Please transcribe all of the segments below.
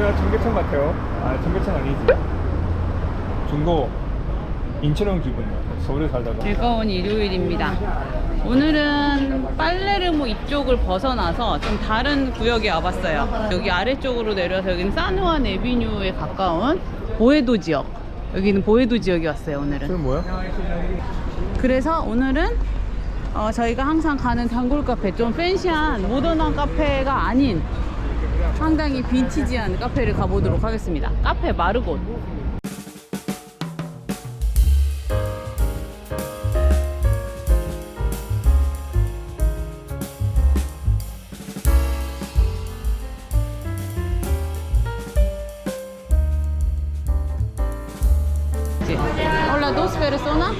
여기가 전개천 같아요. 아, 전개천 아니지. 중고 인천원 기분. 서울에 살다가. 즐거운 일요일입니다. 오늘은 빨레르모 이쪽을 벗어나서 좀 다른 구역에 와봤어요. 여기 아래쪽으로 내려서 여기는 사누안 에비뉴에 가까운 보에도 지역. 여기는 보에도 지역에 왔어요, 오늘은. 저는 뭐야? 그래서 오늘은 어, 저희가 항상 가는 단골 카페, 좀 팬시한 모던한 카페가 아닌 상당히 빈티지한 카페를 가보도록 하겠습니다. 카페 마르곤. personas.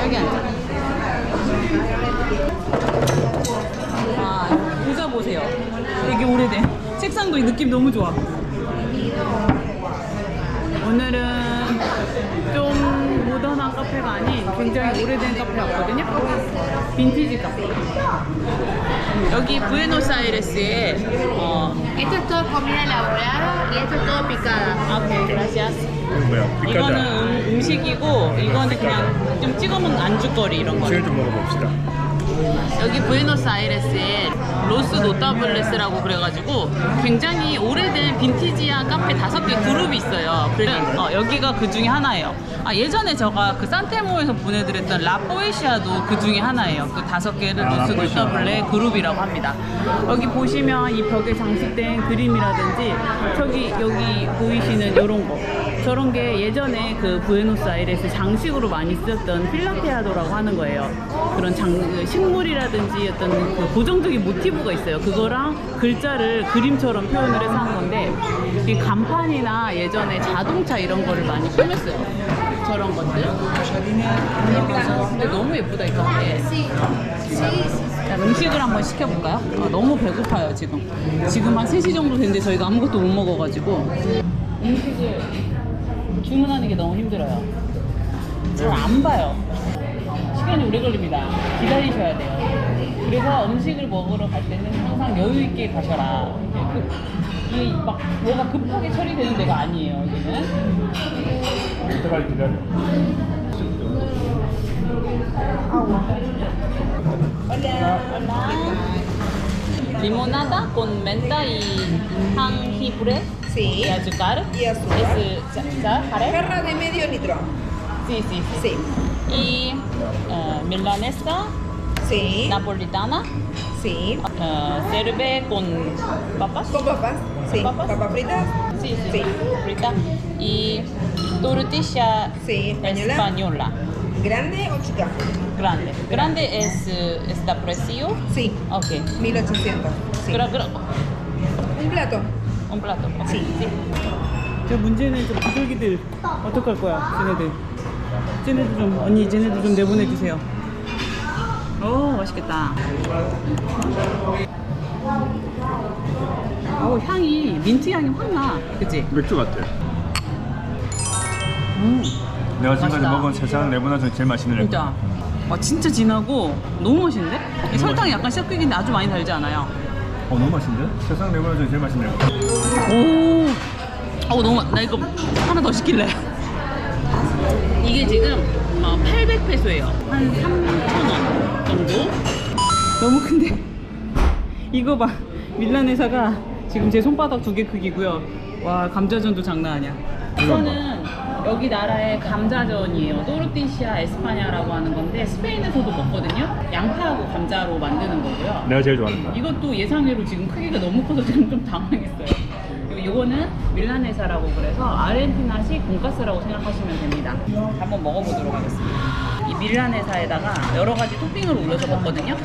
여기 앉아. 아, 의자 보세요. 되게 오래된. 책상 도이 느낌 너무 좋아. 오늘은 좀 모던한 카페가 아닌 굉장히 오래된 카페 왔거든요. 빈티지 카페. 여기 부에노스아이레스에 어, Esto es todo comida elaborada y esto es todo picada. 아, 오케이, gracias. 이거 뭐야? 이거는. 음, 음식이고 이거는 그냥 좀 찍어 먹는 안주거리 이런 거. 지금 좀 먹어봅시다. 여기 부에노스아이레스에 로스 노타블레스라고 그래가지고 굉장히 오래된 빈티지한 카페 다섯 개 그룹이 있어요. 그래서 어, 여기가 그 중에 하나예요. 아, 예전에 제가 그 산테모에서 보내드렸던 라포에시아도 그 중에 하나예요. 그 다섯 개를 아, 로스. 노타블레 그룹이라고 합니다. 여기 보시면 이 벽에 장식된 그림이라든지 저기 여기 보이시는 이런 거 저런 게 예전에 그 부에노스아이레스 장식으로 많이 쓰였던 필라테아도라고 하는 거예요. 그런 장, 그 식물이라든지 어떤 그 고정적인 모티브가 있어요. 그거랑 글자를 그림처럼 표현을 해서 한 건데 이 간판이나 예전에 자동차 이런 거를 많이 꾸몄어요. 저런 것들. 근데 너무 예쁘다 이 카페. 자, 음식을 한번 시켜볼까요? 아, 너무 배고파요 지금. 지금 한 3시 정도 됐는데 저희가 아무것도 못 먹어가지고 음식을 주문하는 게 너무 힘들어요. 잘 안 봐요. 시간이 오래 걸립니다. 기다리셔야 돼요. 그래서 음식을 먹으러 갈 때는 항상 여유 있게 가셔라. 이게 막 뭐가 급하게 처리되는 데가 아니에요. 여기는. 이때까지 기다려. Limonada con menta y jengibre Sí. y azúcar. Y azúcar. Es, ¿sa- sa- ¿jare? Jarra de medio litro. Sí, sí, sí. Sí. Y eh, milanesa Sí. napolitana. Sí. eh, serve con papas. Con papas. Sí. ¿Papas? Papas fritas. Sí, sí, Sí. frita. Y tortilla Sí. Española. española. ¿Grande o chica? Grande. Grande es, eh, está precio. Sí. Ok. 1800. Sí. Gra- gra- Un plato. un plato. ok. Sí. 저 문제는 좀 비둘기들 어떡할 거야, 쟤네들. 쟤네들 좀 언니 쟤네들 좀 내보내 주세요. 오 맛있겠다. 오 향이 민트 향이 확 나, 그치? 맥주 같아. 음 내가 지금까지 맛있다. 먹은 세상 내보나 중에 제일 맛있는 레몬. 진짜. 와 진짜 진하고 너무 맛있는데? 이 설탕이 약간 섞이긴 아주 많이 달지 않아요. 어 너무 맛있는데? 세상 내보나 중에 제일 맛있는 레몬. 오, 어 너무 맛- 나 이거 하나 더 시킬래. 이게 지금 어, 800페소예요. 한 3,000원 정도. 너무 큰데. 이거 봐. 밀라네사가 지금 제 손바닥 두 개 크기고요. 와 감자전도 장난 아니야. 이건 이거는 여기 나라의 감자전이에요. 또르티시아 에스파냐라고 하는 건데 스페인에서도 먹거든요. 양파하고 감자로 만드는 거고요. 내가 제일 좋아하는 거. 이것도 예상외로 지금 크기가 너무 커서 지금 좀 당황했어요. 그리고 이거는 밀라네사라고 그래서 아르헨티나식 돈가스라고 생각하시면 됩니다. 한번 먹어보도록 하겠습니다. 이 밀라네사에다가 여러 가지 토핑을 올려서 먹거든요.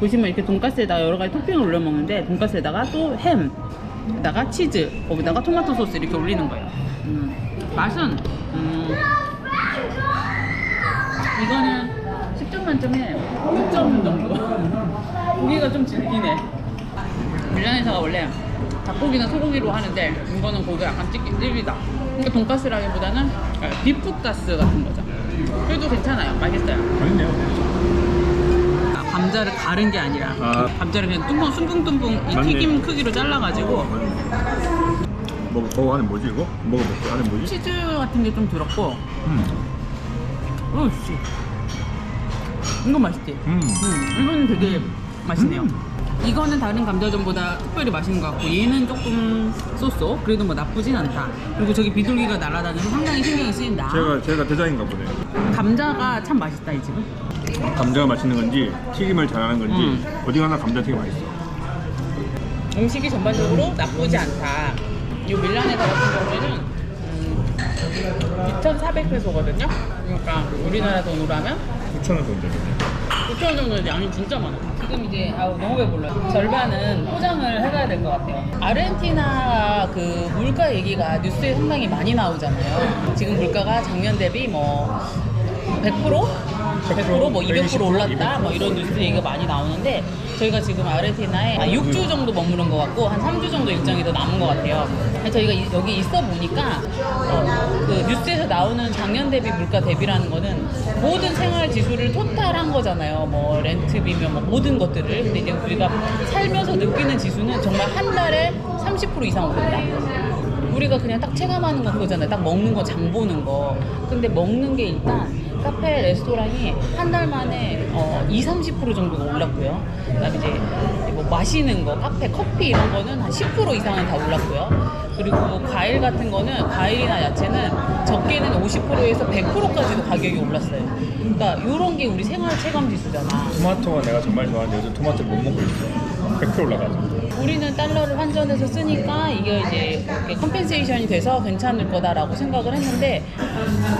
보시면 이렇게 돈가스에다가 여러 가지 토핑을 올려 먹는데 돈가스에다가 또 햄, 에다가 치즈, 거기다가 토마토 소스 이렇게 올리는 거예요. 음, 맛은 음, 이거는 10점 만점에 6점 정도. 고기가 좀 질기네. 밀라네사가 원래 닭고기는 소고기로 하는데 이거는 고기가 약간 찔기, 찔리다. 그러니까 돈가스라기보다는 비프가스 같은 거죠. 그래도 괜찮아요. 맛있어요. 맛있네요. 아, 감자를 가른 게 아니라 아. 감자를 그냥 뚱뚱 숭뚱뚱뚱 이 맞네. 튀김 크기로 잘라가지고 먹어 먹어 안에 뭐지 이거? 먹어볼게 안에 뭐지? 치즈 같은 게 좀 들었고 음. 오씨 이거 맛있지? 음. 음, 이거는 되게 맛있네요. 이거는 다른 감자전보다 특별히 맛있는 것 같고 얘는 조금 쏘쏘 그래도 뭐 나쁘진 않다. 그리고 저기 비둘기가 날아다니면서 상당히 신경이 쓰인다. 제가 제가 대장인가 보네. 감자가 참 맛있다 이 집은. 감자가 맛있는 건지 튀김을 잘하는 건지 음. 어디 가나 감자튀김 맛있어. 음식이 전반적으로 나쁘지 않다. 이 밀라네사 같은 경우에는 음, 2,400페소거든요. 그러니까 우리나라 돈으로 하면 9천 원 정도 되네. 9천 정도 양이 진짜 많아. 지금 이제 아우 너무 배불러요. 절반은 포장을 해가야 될 것 같아요. 아르헨티나 그 물가 얘기가 뉴스에 상당히 많이 나오잖아요. 지금 물가가 작년 대비 뭐 100%? 100%, 뭐 200% 올랐다 뭐 이런 뉴스 얘기가 많이 나오는데 저희가 지금 아르헨티나에 6주 정도 머무른 것 같고 한 3주 정도 일정이 더 남은 것 같아요. 저희가 이- 여기 있어 보니까 어, 그 뉴스에서 나오는 작년 대비 물가 대비라는 거는 모든 생활 지수를 토탈한 거잖아요. 뭐 렌트비며 뭐 모든 것들을. 근데 이제 우리가 살면서 느끼는 지수는 정말 한 달에 30% 이상 오른다. 우리가 그냥 딱 체감하는 건 그거잖아요. 딱 먹는 거, 장 보는 거. 근데 먹는 게 일단 카페, 레스토랑이 한 달 만에 어, 2, 30% 정도가 올랐고요. 그다음에 이제 뭐 마시는 거, 카페, 커피 이런 거는 한 10% 이상은 다 올랐고요. 그리고 과일 같은 거는 과일이나 야채는 적게는 50%에서 100%까지도 가격이 올랐어요. 그러니까 이런 게 우리 생활 체감 지수잖아. 토마토가 내가 정말 좋아하는데 요즘 토마토를 못 먹고 있어. 100% 올라가서. 우리는 달러를 환전해서 쓰니까 이게 이제 컴펜세이션이 돼서 괜찮을 거다라고 생각을 했는데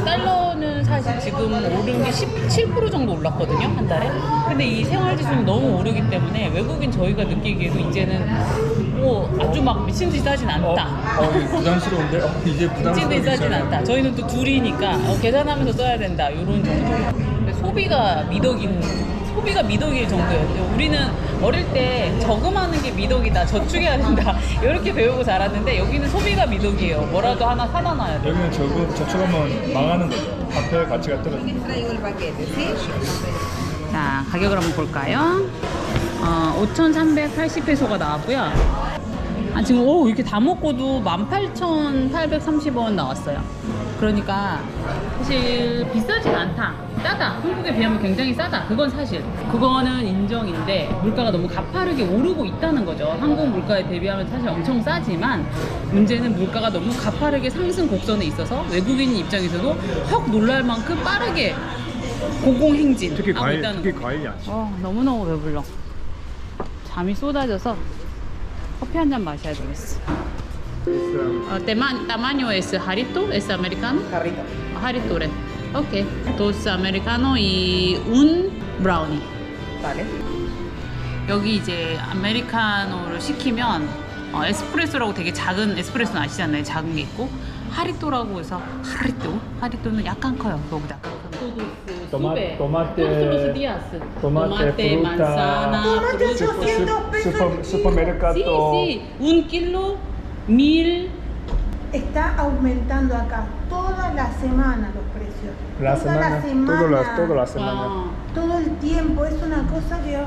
달러는 사실 지금 오른 게 17% 정도 올랐거든요 한 달에 근데 이 생활지수는 너무 오르기 때문에 외국인 저희가 느끼기에도 이제는 뭐 아주 막 미친 듯이 어, 않다 어, 이거 부담스러운데? 어, 이제 미친 부담스러운 듯이 싸진 않다 저희는 또 둘이니까 어, 계산하면서 써야 된다 이런 정도 근데 소비가 미덕인 소비가 미덕일 정도였죠. 우리는 어릴 때 저금하는 게 미덕이다, 저축해야 된다 이렇게 배우고 자랐는데 여기는 소비가 미덕이에요. 뭐라도 하나 사다 놔야 돼. 여기는 저거 저축하면 망하는 거죠. 화폐 가치가 ¿sí? 자 가격을 한번 볼까요? 어, 5,380페소가 나왔고요. 아, 지금 오 이렇게 다 먹고도 18,830원 나왔어요. 그러니까 사실 비싸진 않다. 싸다. 한국에 비하면 굉장히 싸다. 그건 사실. 그거는 인정인데 물가가 너무 가파르게 오르고 있다는 거죠. 한국 물가에 대비하면 사실 엄청 싸지만 문제는 물가가 너무 가파르게 상승 곡선에 있어서 외국인 입장에서도 헉 놀랄 만큼 빠르게 고공행진 특히 하고 과일, 있다는 특히 거. 과일이 안 써. 어, 너무너무 배불러. 잠이 쏟아져서 커피 한 잔 마셔야 되겠어. 어, tema- tamaño es jarito, es americano. Jarito, Ok. Dos americano y un brownie. Vale. 여기 이제 아메리카노를 시키면 어, 에스프레소라고 되게 작은 에스프레소는 아시잖아요. 작은 게 있고 하리또라고 해서 하리또. 하리또는 약간 커요. 그거보다 약간 커요. 토마- 토마테, 토마테, 디아스. 토마테, fruta. manzana, Tomate fruta. 800 pesos. 슈퍼, 슈퍼메르카토. Sí, sí, un kilo, mil. Está aumentando acá toda la semana los precios. La toda semana, la semana. todo la, toda la semana. Ah, Todo el tiempo. Es una cosa que oh,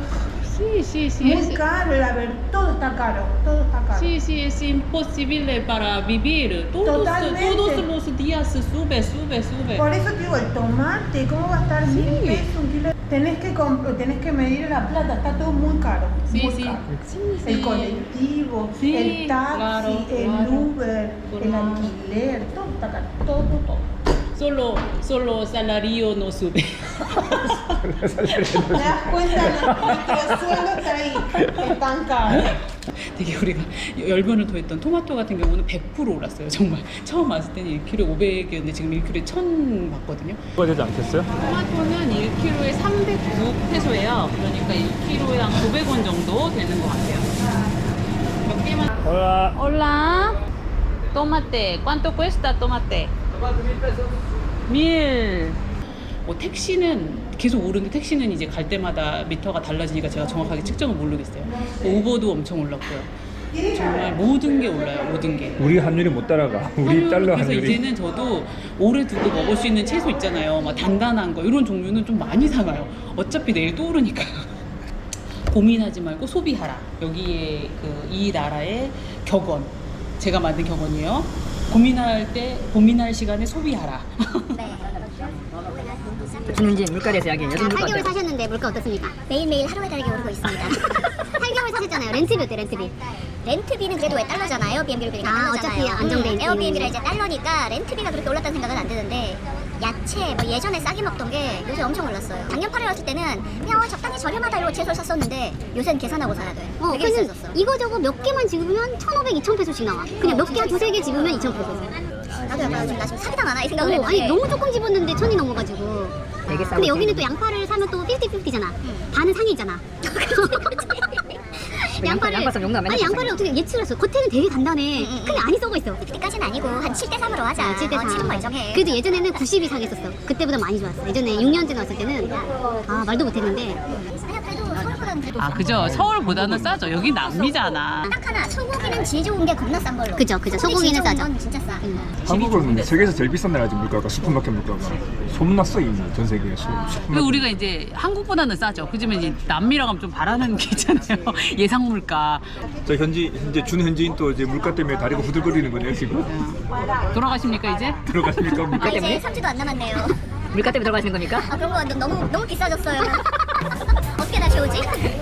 sí, sí, sí. muy Es, caro, la ver, todo está caro, todo está caro. sí, sí, es imposible para vivir. Todos, Totalmente. todos los días sube, sube, sube. Por eso te digo, el tomate, ¿cómo va a estar Sí. mil pesos un kilo? Tenés que, tenés que medir la plata, está todo muy caro. Sí, muy sí. caro. Sí, El colectivo, el taxi, claro, el claro. Uber, el Claro. alquiler, todo está caro, todo, todo. Solo, solo salario no sube. ¿Te das cuenta? Nuestro sueldo está ahí. 되게 우리가 열변을 토했던 토마토 같은 경우는 100% 올랐어요. 정말 처음 왔을 때는 1kg 500이었는데 지금 1kg에 1000 받거든요. 되지 않겠어요? 토마토는 1kg에 309페소예요. 그러니까 1kg에 한 900원 정도 되는 것 같아요. 몇 개만. hola. Hola. Tomate. ¿Cuánto cuesta tomate? Mil. 뭐 택시는 계속 오르는데 택시는 이제 갈 때마다 미터가 달라지니까 제가 정확하게 측정을 모르겠어요. 오버도 엄청 올랐고요. 정말 모든 게 올라요. 모든 게. 우리 환율이 못 따라가. 우리 환율, 달러 그래서 환율이. 이제는 저도 오래 두고 먹을 수 있는 채소 있잖아요. 막 단단한 거 이런 종류는 좀 많이 사가요. 어차피 내일 또 오르니까. 고민하지 말고 소비하라. 여기에 그 이 나라의 격언. 제가 만든 격언이에요. 고민할 때 고민할 시간에 소비하라. 준은지 물가에서 이야기해. 요즘 물가 8개월 어때? 사셨는데 물가 어떻습니까? 매일매일 하루에 다르게 오르고 있습니다. 8개월 사셨잖아요. 렌트비 어때, 렌트비? 렌트비는 그래도 왜 달러잖아요. 에어비앤비를 그러니까 아, 달러잖아요. 어차피 안정돼 음, 있는 에어비앤비가. 이제 달러니까 렌트비가 그렇게 올랐다는 생각은 안 드는데 야채 뭐 예전에 싸게 먹던 게 요새 엄청 올랐어요. 작년 8월 왔을 때는 그냥 어, 적당히 저렴하다 이러고 채소를 샀었는데 요새는 계산하고 사야 돼. 어, 되게 그냥 비싸졌어. 이거저거 몇 개만 집으면 1,500, 2,000 페소씩 나와. 그냥 몇 개, 한 두세 개 집으면 2,000 페소. 나도 약간 지금 나 지금 사기당 하나 이 생각을 어, 했는데 아니, 너무 조금 집었는데 천이 넘어가지고. 되게 싸고 근데 여기는 좀- 또 양파를 사면 또 50-50잖아. 반은 상이잖아. 양파- 양파 좀 용납 아니 양파를 어떻게 예측을 했어? 겉에는 되게 단단해. 응, 응, 근데 안이 썩어 있어. 그때까지는 아니고 한 7대 3으로 하자. 아, 7대 3. 어, 7은 멀쩡해. 그래도 예전에는 90 이 상 했었어. 그때보다 많이 좋았어. 예전에 6년 전에 왔을 때는 아 말도 못했는데 서울보다는 그래도 아 그죠. 서울보다는 싸죠. 여기 남미잖아. 딱 하나 소고기는 질 좋은 게 겁나 싼 걸로. 그죠, 그죠. 소고기는 질 좋은 싸죠. 건 진짜 싸. 한국은 세계에서 제일 비싼 나라지 물가가 슈퍼마켓 물가가 소문났어 이미 전 세계에 수- 근데 슈퍼마켓. 우리가 이제 한국보다는 싸죠. 그지만 이제 남미라고 하면 좀 바라는 게 있잖아요. 예상 물가. 저 현지 현재 준 현지인 또 이제 물가 때문에 다리가 후들거리는 거네요 지금 돌아가십니까 이제? 들어가십니까 물가 아, 때문에? 이제 3주도 안 남았네요. 물가 때문에 들어가시는 겁니까? 아 그런 거 너무 너무 비싸졌어요. 어떻게 다시 오지?